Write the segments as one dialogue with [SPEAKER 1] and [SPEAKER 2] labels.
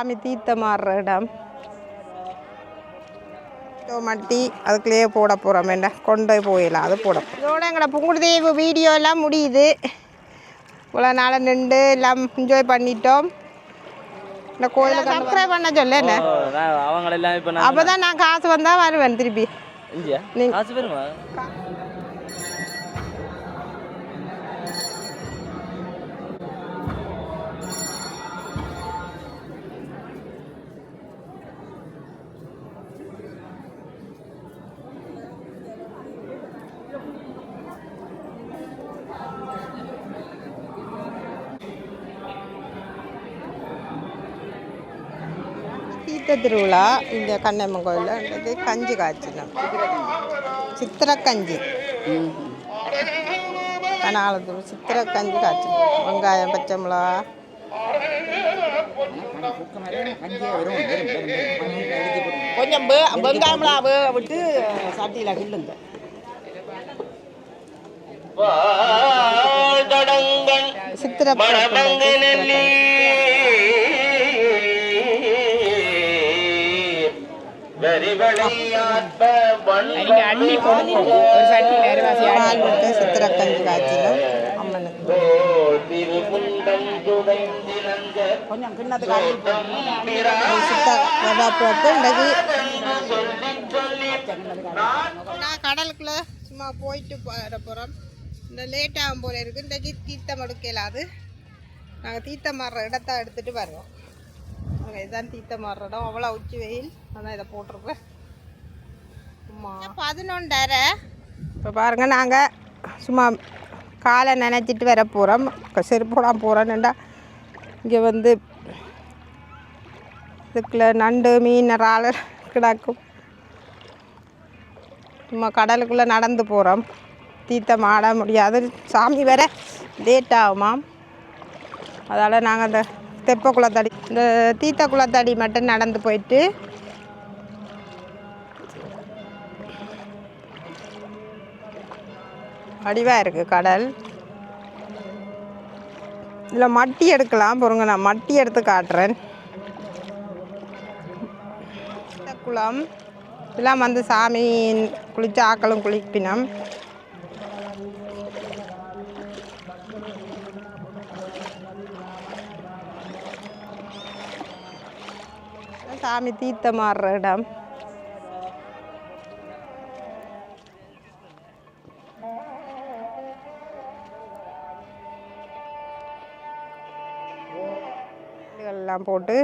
[SPEAKER 1] சாமி தீர்த்தமாடுற இடம் மட்டி அதுக்குள்ளேயே போட போகிறோம் என்ன கொண்டு போயிடலாம். அது போட இதோட எங்களை புங்குடுதேவு வீடியோ எல்லாம் முடியுது. இவ்வளோ நாளாக நின்று எல்லாம் என்ஜாய் பண்ணிட்டோம். இந்த கோயிலை சப்ஸ்கிரைப் பண்ண சொல்ல என்ன?
[SPEAKER 2] அவங்க எல்லாம் இப்போ
[SPEAKER 1] அப்போ தான் நான் காசு வந்தால் வருவேன் திருப்பி.
[SPEAKER 2] இந்தியா
[SPEAKER 1] தீர்த்த திருவிழா இந்த கண்ணம்மன் கோயிலில் கஞ்சி காய்ச்சினோம் சித்திரக்கஞ்சி. கனாலத்தூர் சித்திரக்கஞ்சி காய்ச்சினோம் வெங்காயம் பச்சை மிளகா.
[SPEAKER 3] கொஞ்சம் வெ- வெங்காயம்லாம் வேக விட்டு சட்டியில் கிள்ளுங்க.
[SPEAKER 1] சித்திரை
[SPEAKER 3] அள்ளி போடுங்க. ஒரு சட்டி நேரவாசி
[SPEAKER 1] பால் விட்டு சித்திரக்கஞ்சி காய்ச்சினோம் அம்மனுக்கு.
[SPEAKER 3] கொஞ்சம் கிண்ணத்துக்கு அள்ளி போடுங்க.
[SPEAKER 1] சித்த வடாப்புறத்து இன்றைக்கு நான் கடலுக்குள்ள சும்மா போயிட்டு வர போகிறோம் இந்த லேட் ஆகும் போல இருக்கு. இன்றைக்கு தீர்த்தம் எடுக்கலாது. நாங்கள் தீர்த்தம் மாறுற இடத்த எடுத்துட்டு வருவோம். நாங்கள் இதுதான் தீர்த்தம் மாறுற இடம். அவ்வளோ உச்சி வெயில். அதான் இதை போட்டிருப்பேன் அம்மா பதினொன்றரை? இப்போ பாருங்க நாங்கள் சும்மா காலை நினைச்சிட்டு வர போகிறோம் செருப்போடாம போகிறோன்னுண்டா இங்கே வந்து இதுக்குள்ள நண்டு மீன் இறால் கிடக்கும். சும்மா கடலுக்குள்ளே நடந்து போகிறோம் தீர்த்தம் ஆட முடியாது. சாமி வேற லேட் ஆகுமாம். அதால் நாங்கள் அந்த தெப்ப குளத்தாடி இந்த தீத்த குளத்தாடி மட்டும் நடந்து போயிட்டு. வடிவாக இருக்குது கடல். இதில் மட்டி எடுக்கலாம் பொறுங்க நான் மட்டி எடுத்து காட்டுறேன். குளம் இதெல்லாம் வந்து சாமி குளித்த ஆக்களும் குளிப்பினம். சாமி தீர்த்தமாடுற இடம். எல்லாம் போட்டு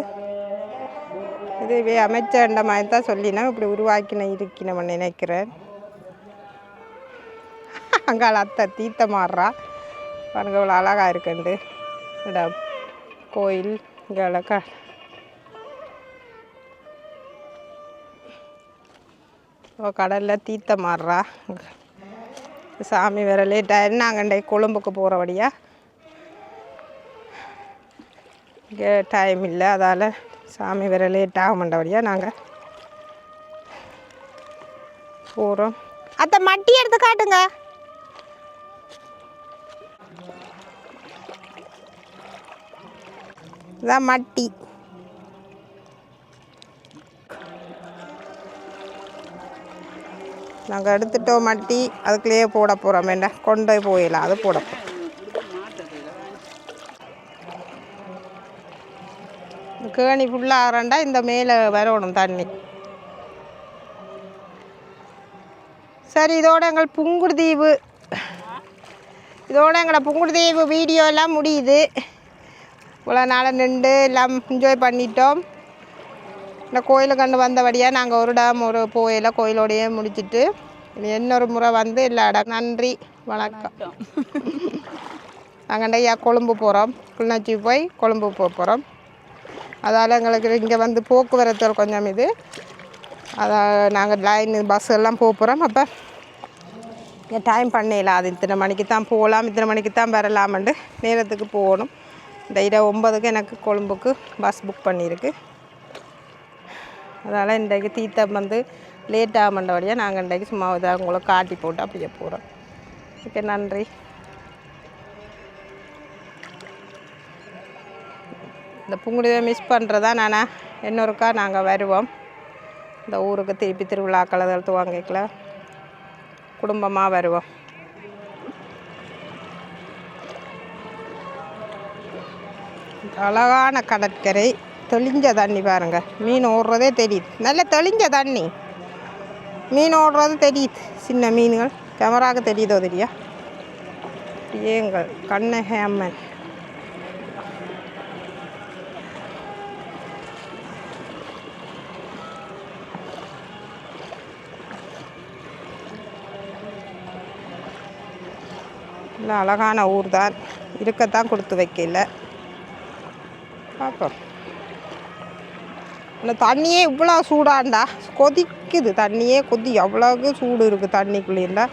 [SPEAKER 1] இது அமைச்ச அமைச்சண்ட மாதிரி தான் சொல்லினா இப்படி உருவாக்கின இருக்கணும் நினைக்கிறேன். அங்கால அத்தை தீர்த்த மாறுறா பாருங்க இவ்வளோ அழகாக இருக்குண்டு இடம். கோயில் இங்கே அழகாக ஓ கடலில் தீர்த்த மாறுறா சாமி வேற லேட்டாக நாங்கள் கொழும்புக்கு போகிறபடியா இங்கே டைம் இல்லை அதால் சாமி வேற லேட் ஆக மாட்டபடியாக நாங்கள் போகிறோம் அத்தை மட்டி எடுத்து காட்டுங்க. இதான் மட்டி. நாங்கள் எடுத்துட்டோம் மட்டி அதுக்குள்ளேயே போட போகிறோம் என்ன கொண்டு போய் போயிடலாம். அது போட போகிறோம் கேணி ஃபுல்லாக ஆகிறண்டா இந்த மேலே வரணும் தண்ணி. சரி இதோட எங்கள் புங்குடுதீவு. இதோட எங்களை புங்குடுதீவு வீடியோ எல்லாம் முடியுது. இவ்வளோ நாளாக நின்று எல்லாம் என்ஜாய் பண்ணிட்டோம். இந்த கோயிலுக்கு கண்டு வந்தபடியாக நாங்கள் ஒரு டம் ஒரு போயில கோயிலோடையே முடிச்சிட்டு இன்னொரு முறை வந்து எல்லா நன்றி வணக்கம். நாங்கள் ஐயா கொழும்பு போகிறோம் கிளிநொச்சி போய் கொழும்பு போக போகிறோம் அதால் எங்களுக்கு இங்கே வந்து போக்குவரத்து கொஞ்சம் இது. அதான் நாங்கள் லைன் பஸ் எல்லாம் போக போகிறோம் அப்போ இங்கே டைம் பண்ணல அது இத்தனை மணிக்கு தான் போகலாம். இத்தனை மணிக்கு தான் வரலாமண்டு. நேரத்துக்கு போகணும். இந்த இரவு ஒன்பதுக்கு எனக்கு கொழும்புக்கு பஸ் புக் பண்ணியிருக்கு. அதனால் இன்றைக்கு தீர்த்தம் வந்து லேட் ஆக நாங்கள் இன்றைக்கு சும்மா இதாக உங்களை காட்டி போட்டு அப்படியே போகிறோம் ஓகே நன்றி. இந்த புங்குடுவை மிஸ் பண்ணுறதா நானா? இன்னொருக்கா நாங்கள் வருவோம். இந்த ஊருக்கு திருப்பி திருவிழாக்கள் அதில் துவங்கிக்கல குடும்பமாக வருவோம். அழகான கடற்கரை. தெளிஞ்ச தண்ணி பாருங்கள் மீன் ஓடுறதே தெரியுது. நல்ல தெளிஞ்ச தண்ணி. மீன் ஓடுறது தெரியுது. சின்ன மீன்கள். கேமராவுக்கு தெரியுதோ தெரியா? ஏங்கள் கண்ணகை அம்மன் இல்லை அழகான ஊர் தான் இருக்கத்தான் கொடுத்து வைக்கல. பார்ப்போம். இந்த தண்ணியே இவ்வளோ சூடாண்டா? கொதிக்குது தண்ணியே கொதி. அவ்வளோக்கு சூடு இருக்குது தண்ணிக்குள்ளேண்டா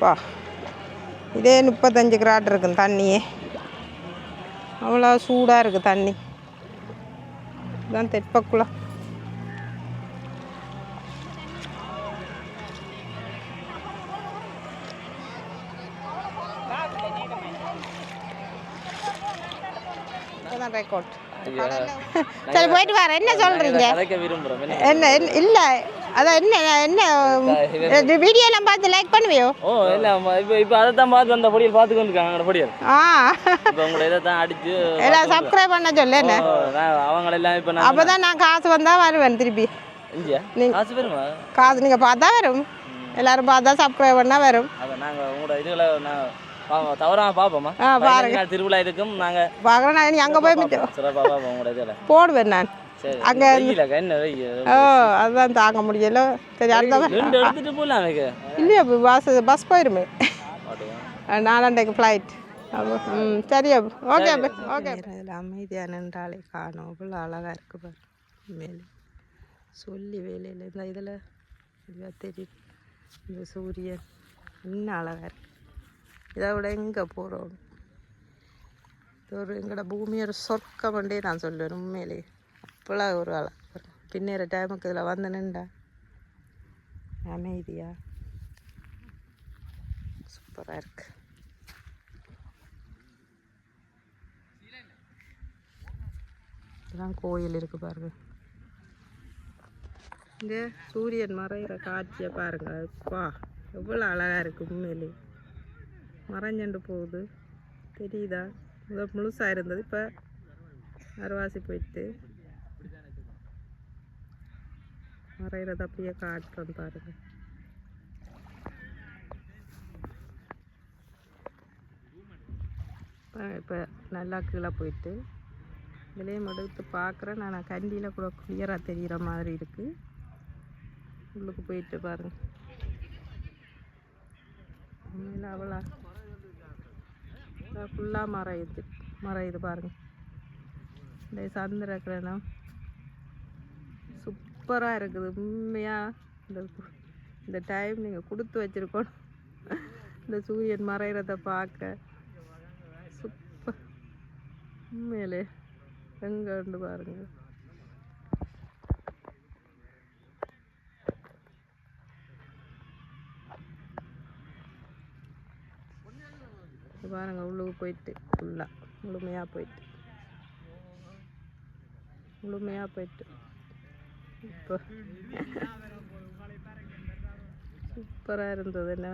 [SPEAKER 1] பா இதே முப்பத்தஞ்சு கிராட் இருக்குது தண்ணியே. அவ்வளோ சூடாக இருக்குது தண்ணி. இதுதான் தெப்பக்குளம். ரெக்கார்ட் சரி போயிட்டு வரேன். என்ன சொல்கிறீங்க
[SPEAKER 2] விரும்புகிறோம் என்ன?
[SPEAKER 1] இல்லை. அதான் என்ன என்ன வீடியோலாம் பார்த்து லைக் பண்ணுவியோ?
[SPEAKER 2] ஓ இல்லை இப்போ இப்போ அதை தான் பார்த்து அந்த பொடியல் பார்த்து கொண்டு இருக்காங்க அந்த பொடியல்.
[SPEAKER 1] ஆ.
[SPEAKER 2] இப்போ உங்களை இதை தான் அடிச்சு
[SPEAKER 1] எல்லாம் சப்ஸ்கிரைப் பண்ண சொல்லு என்ன?
[SPEAKER 2] ஓ, நான் அவங்களெல்லாம் இப்போ நான்
[SPEAKER 1] அப்போ தான் நான் காசு வந்தால் வருவேன் திருப்பி. நீங்க-
[SPEAKER 2] காசு பெருமா
[SPEAKER 1] காசு நீங்கள் பார்த்தா வரும். எல்லாரும் பார்த்தா சப்ஸ்கிரைப் பண்ணால் வரும்.
[SPEAKER 2] நாங்கள் உங்களோட இதில் நான் தவறாம
[SPEAKER 1] ஆ,
[SPEAKER 2] நாள் திருவிழா இருக்கும் நாங்கள்
[SPEAKER 1] பார்க்குறேன் நான் அங்கே போய்
[SPEAKER 2] இதில்.
[SPEAKER 1] போடுவேன் நான்.
[SPEAKER 2] சரி
[SPEAKER 1] அங்க- ஓ அதுதான் தாங்க முடியல. சரி அடுத்த
[SPEAKER 2] எடுத்துட்டு எனக்கு.
[SPEAKER 1] இல்லையா பஸ் பஸ் போயிருமே. நாலாண்டைக்கு ஃப்ளைட் ம் சரி அப்போ. ஓகே ஓகே இதில் அமைதியாக நின்றாலே காணும். அவ்வளோ அழகாக இருக்கு பாரு. மேலே சொல்லி வேலையில் இந்த இதில் தெரியுது இந்த சூரியன். இன்னும் அழகாக இருக்கு. இதை விட எங்கே போகிறோம் இது ஒரு எங்களோட பூமி ஒரு சொர்க்கம்ன்றே நான் சொல்லுவேன் உண்மையிலே அப்போலாம் ஒரு அழகு பின்னேற டைமுக்கு இதில் வந்து நின்றா அமைதியா சூப்பராக இருக்கு இதெல்லாம் கோயில் இருக்கு பாருங்க இங்கே சூரியன் மறைகிற காட்சியை பாருங்க அப்பா எவ்வளோ அழகாக இருக்குது உண்மையிலே மறைஞ்சண்டு போகுது. தெரியுதா? முதல் முழுசாக இருந்தது. இப்போ அரைவாசி போயிட்டு மறைகிறத அப்படியே காட்டுறோம் பாருங்க. இப்போ நல்லா கீழே போயிட்டு இதுலேயும் எடுத்து பார்க்குறேன் நான் கண்டியில் கூட கிளியராக தெரிகிற மாதிரி இருக்குது உள்ளுக்கு போயிட்டு பாருங்கள் உண்மையில் அவ்வளோ ஃபுல்லாக மறையுது. மறையுது பாருங்கள் இந்த சந்திர கிரகணம். சூப்பராக இருக்குது. உண்மையாக இந்த இந்த டைம் நீங்கள் கொடுத்து வச்சுருக்கணும். இந்த சூரியன் மறைகிறத பார்க்க சூப்பர். உண்மையிலே எங்கே பாருங்கள் இது பாருங்க உள்ளுக்கு போயிட்டு ஃபுல்லாக முழுமையாக போயிட்டு. முழுமையாக போயிட்டு. இப்போ. சூப்பராக இருந்தது என்ன?